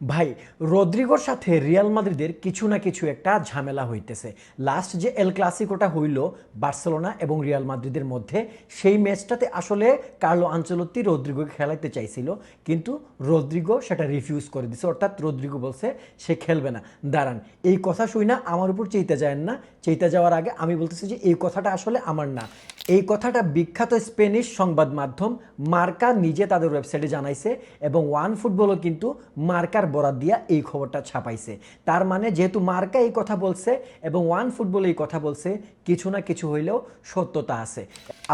ভাই, রদ্রিগোর সাথে রিয়াল মাদ্রিদের কিছু না কিছু একটা ঝামেলা হইতেছে। লাস্ট যে এল ক্লাসিকোটা হইল, বার্সেলোনা এবং রিয়াল মাদ্রিদের মধ্যে, সেই ম্যাচটাতে আসলে কার্লো আঞ্চলত্তি রদ্রিগোকে খেলাইতে চাইছিল, কিন্তু রদ্রিগো সেটা রিফিউজ করে দিছে। অর্থাৎ রদ্রিগো বলছে, সে খেলবে না। দাঁড়ান, এই কথা শুই না, আমার উপর চেইতে যায় না। চেইতে যাওয়ার আগে আমি বলতেছি যে, এই কথাটা আসলে আমার না। এই কথাটা বিখ্যাত স্পেনিশ সংবাদ মাধ্যম মার্কা নিজে তাদের ওয়েবসাইটে জানাইছে এবং ওয়ান ফুটবলও কিন্তু মার্কার বরাদ দিয়া এই খবরটা ছাপাইছে। তার মানে যেহেতু মার্কা এই কথা বলছে এবং ওয়ান ফুটবল এই কথা বলছে, কিছু না কিছু হইলেও সত্যতা আছে।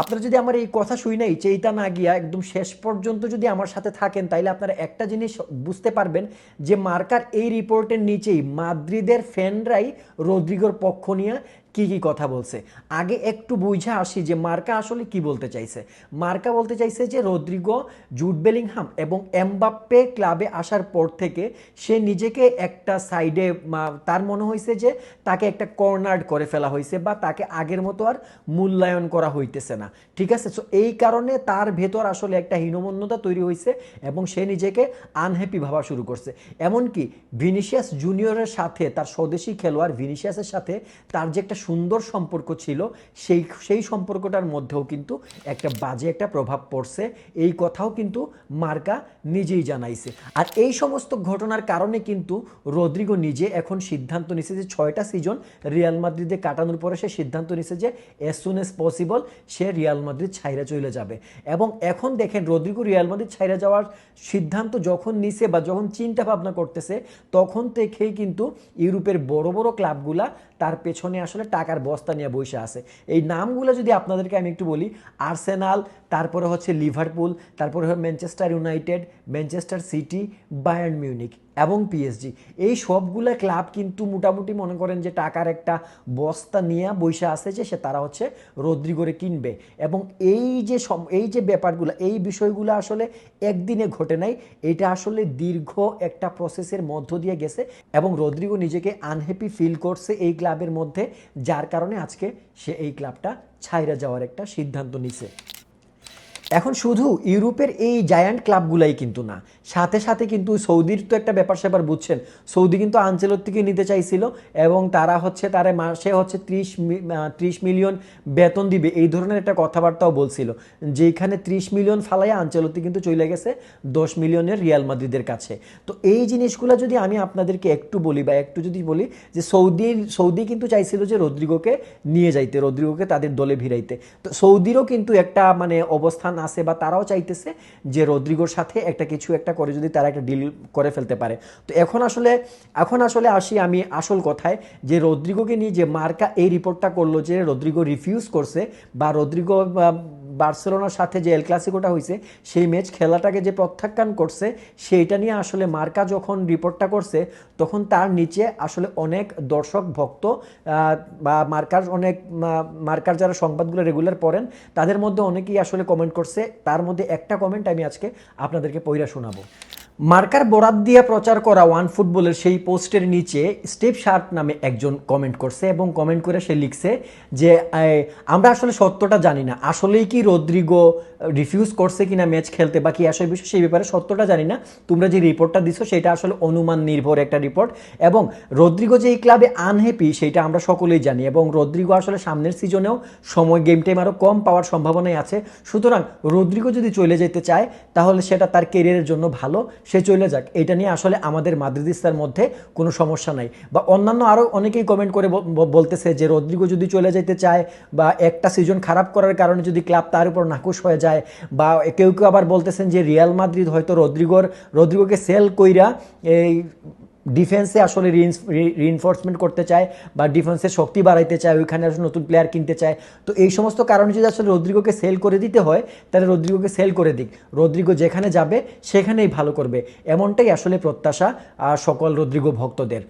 আপনারা যদি আমার এই কথা শুই নাই, চেইতা না গিয়া একদম শেষ পর্যন্ত যদি আমার সাথে থাকেন, তাইলে আপনারা একটা জিনিস বুঝতে পারবেন যে মার্কার এই রিপোর্টের নিচেই মাদ্রিদের ফ্যানরাই রদ্রিগোর পক্ষ নিয়ে কি কি কথা বলছে? আগে একটু বুঝে আসি যে মার্কা আসলে কি বলতে চাইছে। মার্কা বলতে চাইছে যে রদ্রিগো জুট বেলিংহাম এবং এমবাপ্পে ক্লাবে আসার পর থেকে সে নিজেকে একটা সাইডে তার মনে হয়েছে যে তাকে একটা কর্নার্ড করে ফেলা হয়েছে বা তাকে আগের মতো আর মূল্যায়ন করা হইতেছে না। ঠিক আছে? সো এই কারণে তার ভেতর আসলে একটা হীনমন্যতা তৈরি হয়েছে এবং সে নিজেকে আনহ্যাপি ভাবা শুরু করছে। এমনকি ভিনিসিয়াস জুনিয়রের সাথে, তার স্বদেশি খেলোয়াড় ভিনিসিয়াসের সাথে তার যে একটা সুন্দর সম্পর্ক ছিল, সেই সেই সম্পর্কটার মধ্যেও কিন্তু একটা বাজে একটা প্রভাব পড়ছে। এই কথাও কিন্তু মার্কা নিজেই জানাইছে। আর এই সমস্ত ঘটনার কারণে কিন্তু রদ্রিগো নিজে এখন সিদ্ধান্ত নিছে যে ছয়টা সিজন রিয়াল মাদ্রিদে কাটানোর পরে সে সিদ্ধান্ত নিছে যে এস সুন এস পসিবল সে রিয়াল মাদ্রিদ ছাইরা চলে যাবে। এবং এখন দেখেন রদ্রিগো রিয়াল মাদ্রিদ ছাইরা যাওয়ার সিদ্ধান্ত যখন নিছে বা যখন চিন্তা ভাবনা করতেছে, তখন থেকেই কিন্তু ইউরোপের বড় বড় ক্লাবগুলা তার পেছনে আসলে টাকার বস্তা নিয়ে বসে আছে। এই নামগুলো যদি আপনাদেরকে আমি একটু বলি, আর্সেনাল, তারপরে হচ্ছে লিভারপুল, তারপরে Manchester United, Manchester City, Bayern Munich. এবং পিএসজি এই সবগুলো ক্লাব কিন্তু মোটামুটি মনে করেন যে টাকার একটা বস্তা নিয়ে বৈশা আছে যে সে তারা হচ্ছে রদ্রিগোরে কিনবে। এবং এই যে এই যে ব্যাপারগুলো, এই বিষয়গুলো আসলে একদিনে ঘটে নাই। এটা আসলে দীর্ঘ একটা প্রসেসের মধ্য দিয়ে গেছে এবং রদ্রিগো নিজেকে আনহ্যাপি ফিল করছে এই ক্লাবের মধ্যে, যার কারণে আজকে সে এই ক্লাবটা ছাইরা যাওয়ার একটা সিদ্ধান্ত নিছে। এখন শুধু ইউরোপের এই জায়ান্ট ক্লাবগুলাই কিন্তু না, সাথে সাথে কিন্তু সৌদির তো একটা ব্যাপার স্যাপার বুঝছেন, সৌদি কিন্তু আঞ্চলত্তিকে নিতে চাইছিল এবং তারা হচ্ছে, তারা মাসে হচ্ছে ত্রিশ ত্রিশ মিলিয়ন বেতন দিবে, এই ধরনের একটা কথাবার্তাও বলছিল যেখানে ত্রিশ মিলিয়ন ফালাইয়া আঞ্চলত্তি কিন্তু চলে গেছে দশ মিলিয়নের রিয়াল মাদ্রিদের কাছে। তো এই জিনিসগুলো যদি আমি আপনাদেরকে একটু বলি বা একটু যদি বলি যে সৌদি সৌদি কিন্তু চাইছিল যে রদ্রিগোকে নিয়ে যাইতে, রদ্রিগোকে তাদের দলে ভিড়াইতে। তো সৌদিরও কিন্তু একটা মানে অবস্থান আছে বা তারাও চাইতেছে যে রদ্রিগোর সাথে একটা কিছু একটা করে যদি তারা একটা ডিল করে ফেলতে পারে। তো এখন আসলে এখন আসলে আসি আমি আসল কথায় যে রদ্রিগোকে নিয়ে যে মার্কা এই রিপোর্টটা করল যে রদ্রিগো রিফিউজ করছে বা রদ্রিগো বার্সেলোনার সাথে যে এল ক্লাসিকোটা হয়েছে সেই ম্যাচ খেলাটাকে যে প্রত্যাখ্যান করছে, সেইটা নিয়ে আসলে মার্কা যখন রিপোর্টটা করছে, তখন তার নিচে আসলে অনেক দর্শক, ভক্ত বা মার্কার অনেক মার্কার যারা সংবাদগুলো রেগুলার পড়েন, তাদের মধ্যে অনেকেই আসলে কমেন্ট করছে। তার মধ্যে একটা কমেন্ট আমি আজকে আপনাদেরকে পইরা শোনাবো। মার্কার বরাত দিয়ে প্রচার করা ওয়ান ফুটবলের সেই পোস্টের নিচে স্টেপ শার্প নামে একজন কমেন্ট করছে এবং কমেন্ট করে সে লিখছে যে আমরা আসলে সত্যটা জানি না। আসলেই কি রদ্রিগো রিফিউজ করছে কিনা ম্যাচ খেলতে বা কি আসলে বিষয় সেই ব্যাপারে সত্যটা জানি না। তোমরা যে রিপোর্টটা দিছো সেটা আসলে অনুমান নির্ভর একটা রিপোর্ট এবং রদ্রিগো যে এই ক্লাবে আনহ্যাপি সেটা আমরা সকলেই জানি এবং রদ্রিগো আসলে সামনের সিজনেও সময় গেম টাইম আরও কম পাওয়ার সম্ভাবনাই আছে। সুতরাং রদ্রিগো যদি চলে যেতে চায়, তাহলে সেটা তার কেরিয়ারের জন্য ভালো। সে চলে যাক। এটা নিয়ে আসলে আমাদের মাদ্রিদিস্তার মধ্যে কোনো সমস্যা নাই। বা অন্যান্য আরও অনেকেই কমেন্ট করে বলতেছে যে, রদ্রিগো যদি চলে যেতে চায় বা একটা সিজন খারাপ করার কারণে যদি ক্লাব তার উপর নাকুশ হয়ে যায় বা কেউ কেউ আবার বলতেছেন যে রিয়াল মাদ্রিদ হয়তো রদ্রিগোর, রদ্রিগোকে সেল কইরা এই ডিফেন্সে আসলে রিইনফোর্সমেন্ট করতে চায় বা ডিফেন্সের শক্তি বাড়াইতে চায়, ওইখানে আসলে নতুন প্লেয়ার কিনতে চায়। তো এই সমস্ত কারণে যদি আসলে রদ্রিগোকে সেল করে দিতে হয়, তাহলে রদ্রিগোকে সেল করে দিক। রদ্রিগো যেখানে যাবে, সেখানেই ভালো করবে। এমনটাই আসলে প্রত্যাশা সকল রদ্রিগো ভক্তদের।